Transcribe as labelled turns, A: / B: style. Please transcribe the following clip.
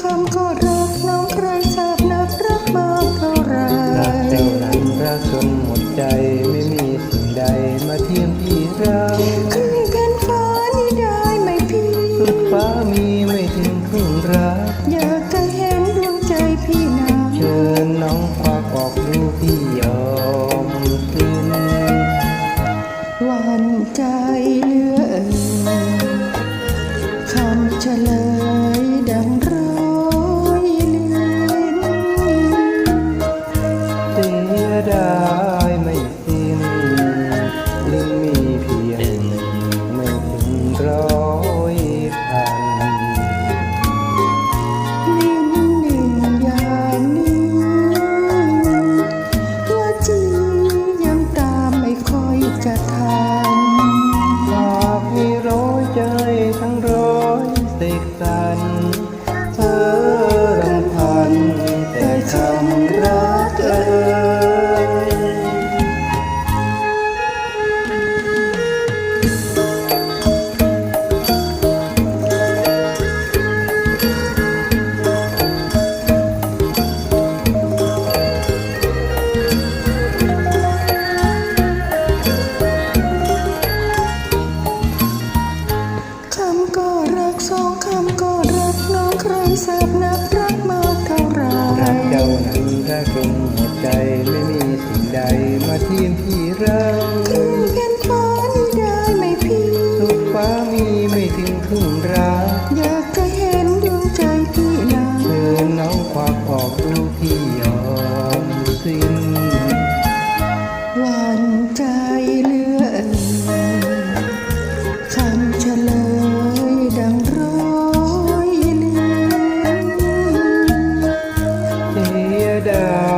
A: คำก็รักน้องใครทราบนักรักมากเท่าไรรักเจ้า
B: นั้นรักจนหมดใจไม่มีสิ่งใดมาเทียมพี่เราขึ้น
A: แผ่นฟ้านี่ได้ไหมพี่สุดฟ้า
B: มีไม่ถึงครึ่งรัก
A: อยากจะเห็นดวงใจพี่นาเชิ
B: ญน้องควักออกดูพี่ยอมคืน
A: วันใจเหลือเคำเฉลย ทราบนับรักมากเท่าไรรักเจ้า
B: หนั้ถ้าคงหัวใจไม่มีสิ่งใดมาเทียมที่เราเทียม
A: กันฟ้าได้ไหมพี่สุ
B: ขฟ้ามีไม่ถึงครึ่งรา down.